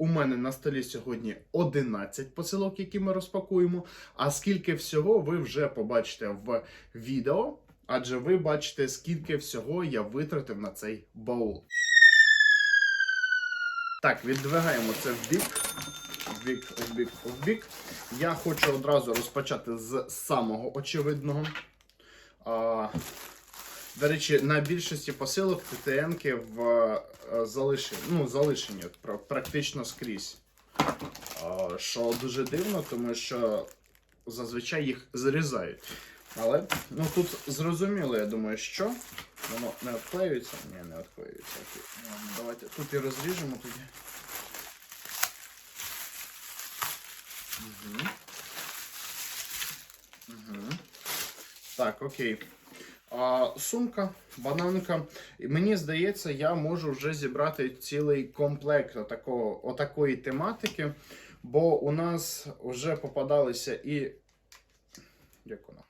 У мене на столі сьогодні 11 посилок, які ми розпакуємо. А скільки всього ви вже побачите в відео, адже ви бачите, скільки всього я витратив на цей баул. Так, віддвигаємо це в бік. В бік, в бік, в бік. Я хочу одразу розпочати з самого очевидного. До речі, на більшості посилок ТТНки в е, залишені, ну, залишені практично скрізь. Що дуже дивно, тому що зазвичай їх зрізають. Але ну, тут зрозуміло, я думаю, що воно не відклеюється. Ні, не відклеюється. Давайте тут і розріжемо тоді. Угу. Угу. Так, окей. Сумка, бананка. І мені здається, я можу вже зібрати цілий комплект отакого, отакої тематики, бо у нас вже попадалися і. Як вона?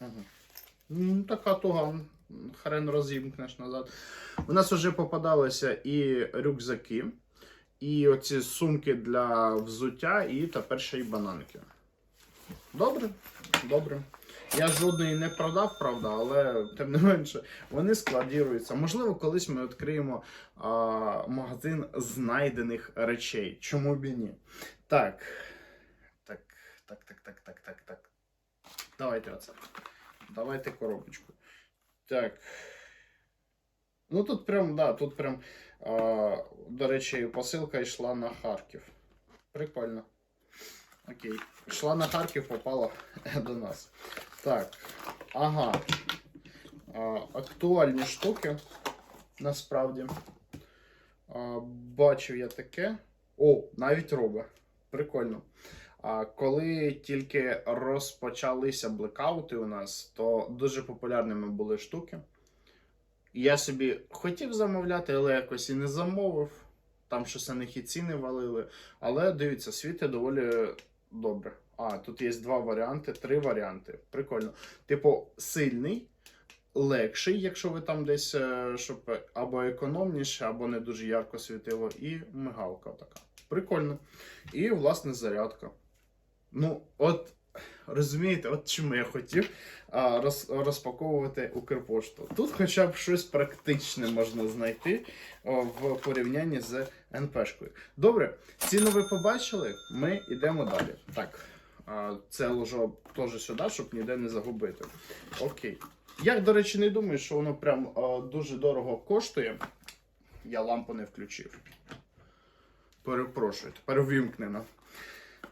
Угу. Ну, така туга, хрен розімкнеш назад. У нас вже попадалися і рюкзаки, і оці сумки для взуття, і тепер ще й бананки. Добре, добре. Я жодної не продав, правда, але тим не менше вони складіруються. Можливо, колись ми відкриємо а, магазин знайдених речей. Чому б і ні? Так. Так, так, так, так, так, так, так. Давайте оце. Давайте коробочку. Так. Ну тут прям, да, тут прям, а, до речі, посилка йшла на Харків. Прикольно. Окей. Йшла на Харків, попала до нас. Так. Ага. А, актуальні штуки. Насправді. А, бачив я таке. О, навіть робе. Прикольно. А коли тільки розпочалися блекаути у нас, то дуже популярними були штуки. Я собі хотів замовляти, але якось і не замовив. Там щось на них і ціни валили. Але дивіться, світи доволі добре. А, тут є два варіанти, три варіанти. Прикольно. Типу, сильний, легший, якщо ви там десь, е, щоб або економніше, або не дуже ярко світило, і мигалка така. Прикольно. І, власне, зарядка. Ну, от. Розумієте, от чому я хотів а, роз, розпаковувати Укрпошту. Тут хоча б щось практичне можна знайти о, в порівнянні з НПшкою. Добре, ціну ви побачили, ми йдемо далі. Так, а, це ложу теж сюди, щоб ніде не загубити. Окей. Я, до речі, не думаю, що воно прям а, дуже дорого коштує. Я лампу не включив. Перепрошую, тепер ввімкнено.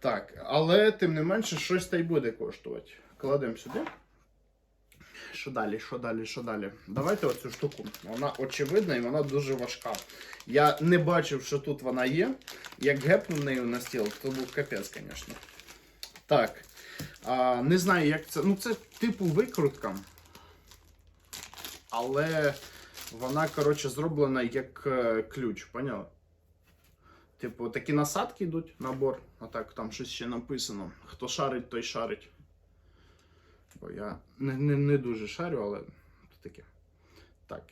Так, але тим не менше, щось та й буде коштувати. Кладемо сюди. Що далі, що далі, що далі? Давайте оцю штуку. Вона очевидна і вона дуже важка. Я не бачив, що тут вона є. Як гепнув нею на стіл, то був капець, звісно. Так. А, не знаю, як це. Ну, це типу викрутка. Але вона, коротше, зроблена як е, ключ, поняли? Типу, такі насадки йдуть, набор. А так там щось ще написано. Хто шарить, той шарить. Бо я не, не, не дуже шарю, але таке. Так.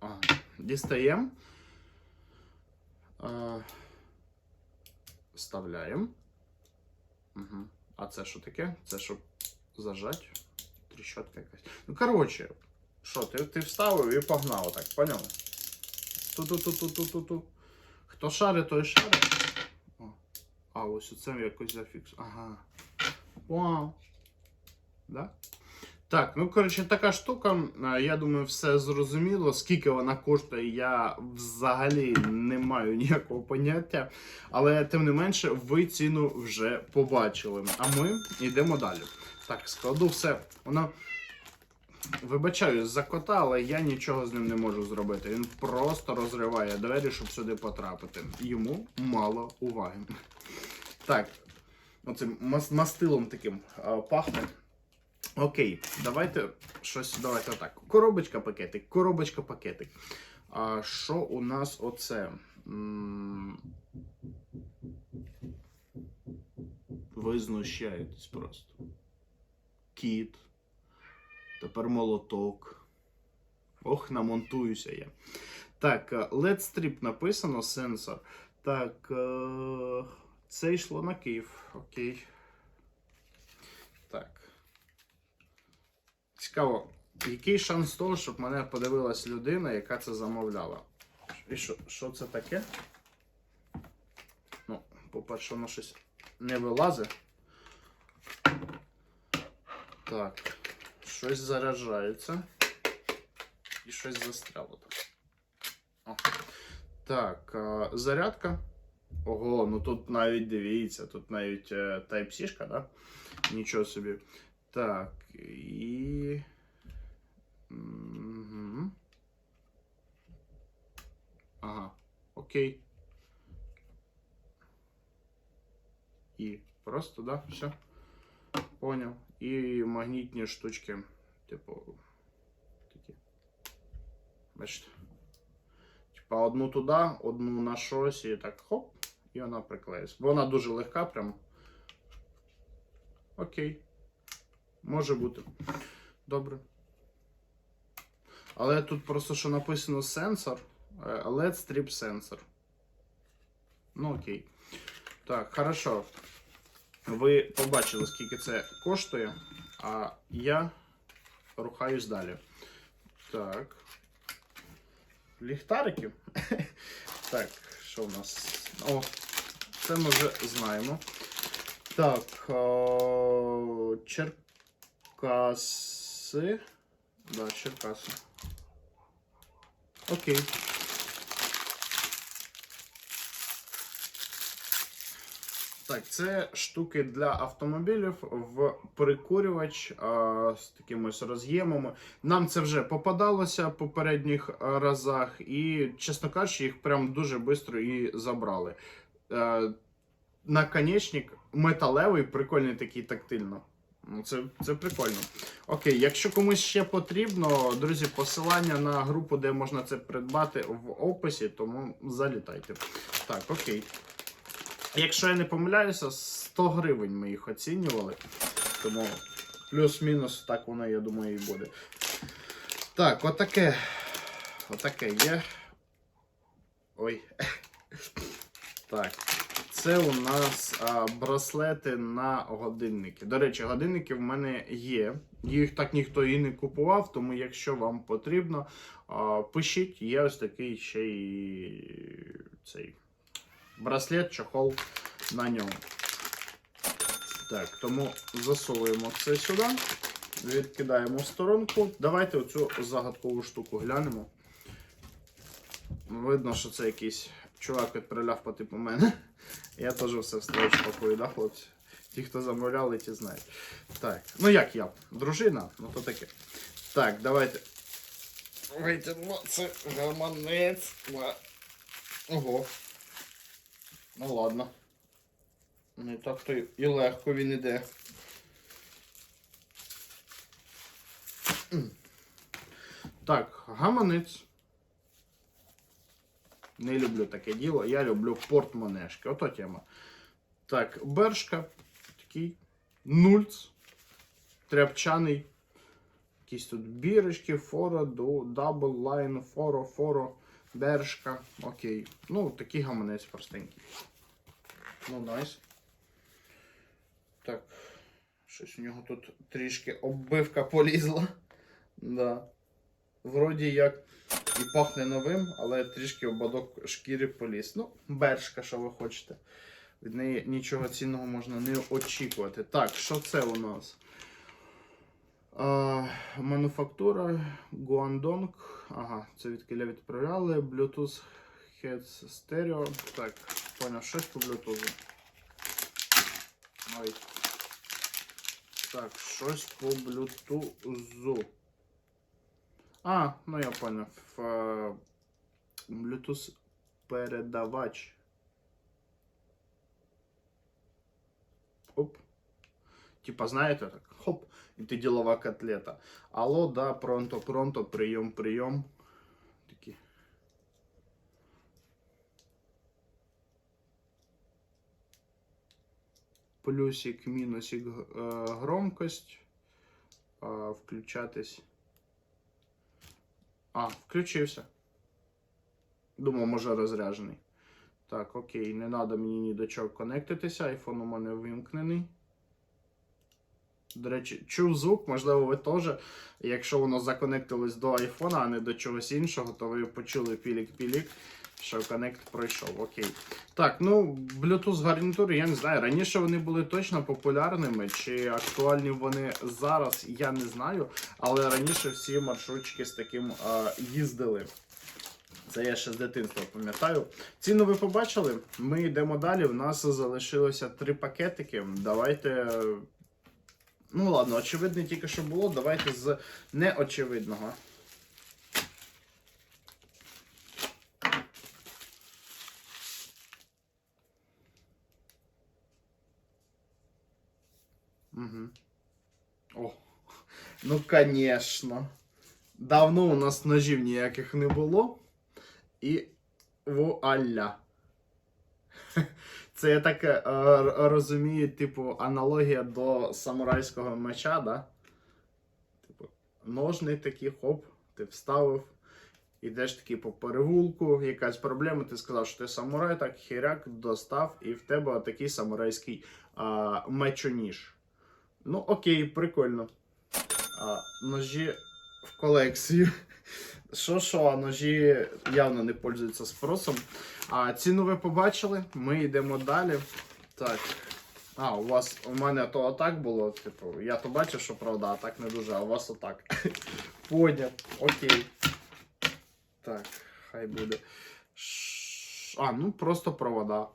Ага. Дістаємо. А, Вставляємо. Угу. А це що таке? Це щоб зажать. Тріщотка якась. Ну, коротше, що, ти, ти вставив і погнав так, поняв? Ту-ту-ту-ту-ту-ту-ту. Хто шарить, той шарить. О. А, ось оце якось зафікс. Ага. Вау. Да? Так, ну коротше, така штука. Я думаю, все зрозуміло. Скільки вона коштує, я взагалі не маю ніякого поняття. Але тим не менше, ви ціну вже побачили. А ми йдемо далі. Так, складу все. Воно. Вибачаю за кота, але я нічого з ним не можу зробити. Він просто розриває двері, щоб сюди потрапити. Йому мало уваги. Так, оцим мастилом таким а, пахне. Окей, давайте щось. Давайте отак. Коробочка пакетик, коробочка пакетик. А що у нас оце? М, Ви знущаєтесь просто. Кіт. Тепер молоток. Ох, намонтуюся я. Так, е, LED Strip написано сенсор. Так, е, це йшло на Київ. Окей. Так. Цікаво, який шанс того, щоб мене подивилась людина, яка це замовляла? І що, що це таке? Ну, по-перше, воно щось не вилазить. Так, щось заряджається. І щось застряло так. О. Так, а, зарядка. Ого, ну тут навіть дивіться, тут навіть е, Type-C, да? Нічого собі. Так, і. Мгм. Ага, окей. І просто, да, все. Поняв. І магнітні штучки, типу, такі. Бачите? Типа одну туди, одну на щось і так хоп, і вона приклеїться. Бо вона дуже легка, прям. Окей. Може бути. Добре. Але тут просто що написано сенсор. LED Strip Sensor. Ну окей. Так, хорошо. Ви побачили, скільки це коштує, а я рухаюсь далі. Так. Ліхтарики. Так, що в нас? О, це ми вже знаємо. Так. Черкаси. Да, Черкаси. Окей. Так, це штуки для автомобілів в прикурювач а, з такими ось роз'ємами. Нам це вже попадалося в попередніх разах, і, чесно кажучи, їх прям дуже швидко і забрали. Е, наконечник металевий, прикольний такий тактильно. Ну, це, це прикольно. Окей, якщо комусь ще потрібно, друзі, посилання на групу, де можна це придбати в описі, тому залітайте. Так, окей. Якщо я не помиляюся, 100 гривень ми їх оцінювали. Тому плюс-мінус так воно, я думаю, і буде. Так, отаке. Отаке є. Ой. Так. Це у нас а, браслети на годинники. До речі, годинники в мене є. Їх так ніхто і не купував, тому якщо вам потрібно, а, пишіть. Є ось такий ще й цей браслет, чохол на ньому. Так, тому засовуємо це сюди, відкидаємо в сторонку. Давайте оцю загадкову штуку глянемо. Видно, що це якийсь чувак відправляв по типу мене. Я теж все встаю пакую, да, хлопці? Ті, хто замовляли, ті знають. Так, ну як я? Дружина, ну то таке. Так, давайте. Витягнемо це гаманець. Ого. Ну ладно. Не так то і легко він іде. Так, гаманець. Не люблю таке діло, я люблю портмонешки. Ото тема. Так, бершка. Такий нульц. Тряпчаний. Якісь тут бірочки, форо, дабл лайн, форо, форо, бершка. Окей. Ну, такий гаманець простенький. Ну, найс. Так. Щось у нього тут трішки оббивка полізла. Да. Вроді як і пахне новим, але трішки ободок шкіри поліз. Ну, бершка, що ви хочете. Від неї нічого цінного можна не очікувати. Так, що це у нас? А, мануфактура Guangdong. Ага, це від Киля відправляли. Bluetooth Heads Stereo. Так, поняв, щось по Bluetooth. Ой. Так, щось по Bluetooth. А, ну я понял. Ф, е, Bluetooth передавач. Оп. Типа, знаєте, так, хоп, і ти ділова котлета. Алло, да, пронто, пронто, прийом, прийом. Плюсик, мінусик, е, громкость. Включатись. А, включився. Думав, може розряджений. Так, окей, не треба мені ні до чого конектитися. Айфон у мене вимкнений. До речі, чув звук, можливо, ви теж. Якщо воно законектилось до айфона, а не до чогось іншого, то ви почули пілік-пілік, що коннект пройшов. Окей. Так, ну, Bluetooth гарнітури, я не знаю. Раніше вони були точно популярними, чи актуальні вони зараз, я не знаю. Але раніше всі маршрутчики з таким а, їздили. Це я ще з дитинства пам'ятаю. Ціну ви побачили. Ми йдемо далі. У нас залишилося три пакетики. Давайте. Ну ладно, очевидне тільки що було. Давайте з неочевидного. Угу. О, ну конечно. Давно у нас ножів ніяких не було. І вуаля. Це я так е, розумію, типу, аналогія до самурайського меча, да? Типу, ножний такий, хоп, ти вставив, ідеш такий по перегулку, якась проблема, ти сказав, що ти самурай, так хіряк достав, і в тебе такий самурайський а, мечоніж. Ну, окей, прикольно. А, ножі в колекцію. Що що, ножі явно не пользуються спросом. А ціну ви побачили, ми йдемо далі. Так. А, у вас у мене то отак було. Типу, я то бачив, що правда, а так не дуже, а у вас отак. Поняв. Окей. Так, хай буде. Ш- А, ну просто провода.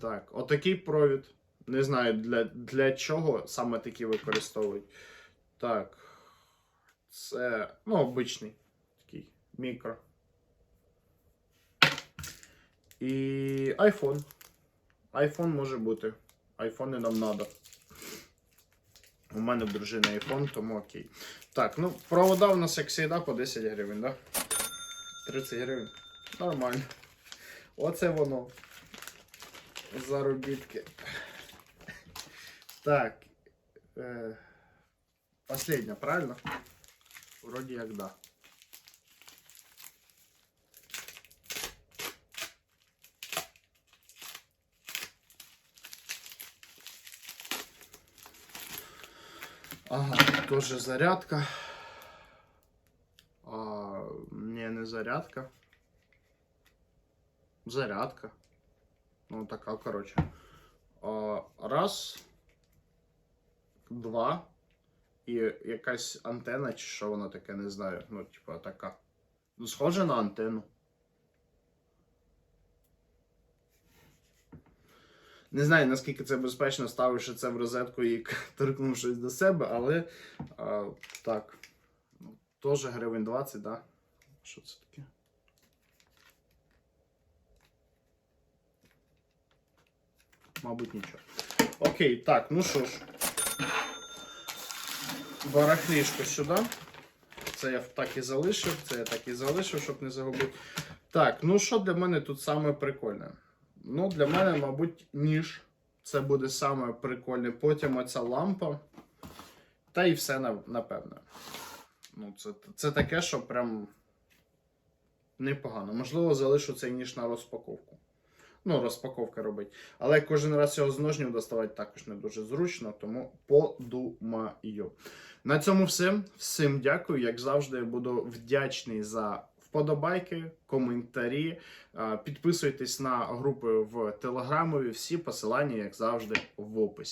Так, отакий провід. Не знаю для, для чого саме такі використовують. Так. Це, ну, обичний такий мікро. І iPhone. iPhone може бути. Айфони нам надо. У мене в дружини iPhone, тому окей. Так, ну, провода у нас, як завжди, по 10 гривень, да? 30 гривень. Нормально. Оце воно. Заробітки. Так. Е, последня, правильно? Вроді як да. Ага, тоже зарядка. А, не, не зарядка. Зарядка. Ну, така, коротше. А, раз. Два. І якась антена, чи що воно таке, не знаю. Ну, типа, така. Ну, схоже на антенну. Не знаю, наскільки це безпечно, ставивши це в розетку і торкнувшись до себе, але а, так. Ну, Теж гривень 20, да? Що це таке? Мабуть, нічого. Окей, так, ну що ж. Барахлішко сюди. Це я так і залишив, це я так і залишив, щоб не загубити. Так, ну що для мене тут саме прикольне? Ну, для мене, мабуть, ніж. Це буде саме прикольне. Потім оця лампа. Та і все, на- напевне. Ну, це, це таке, що прям непогано. Можливо, залишу цей ніж на розпаковку. Ну, розпаковка робить. Але кожен раз його з ножнів доставати також не дуже зручно, тому подумаю. На цьому все. Всім дякую. Як завжди, буду вдячний за вподобайки, коментарі. Підписуйтесь на групи в Телеграмові. Всі посилання, як завжди, в описі.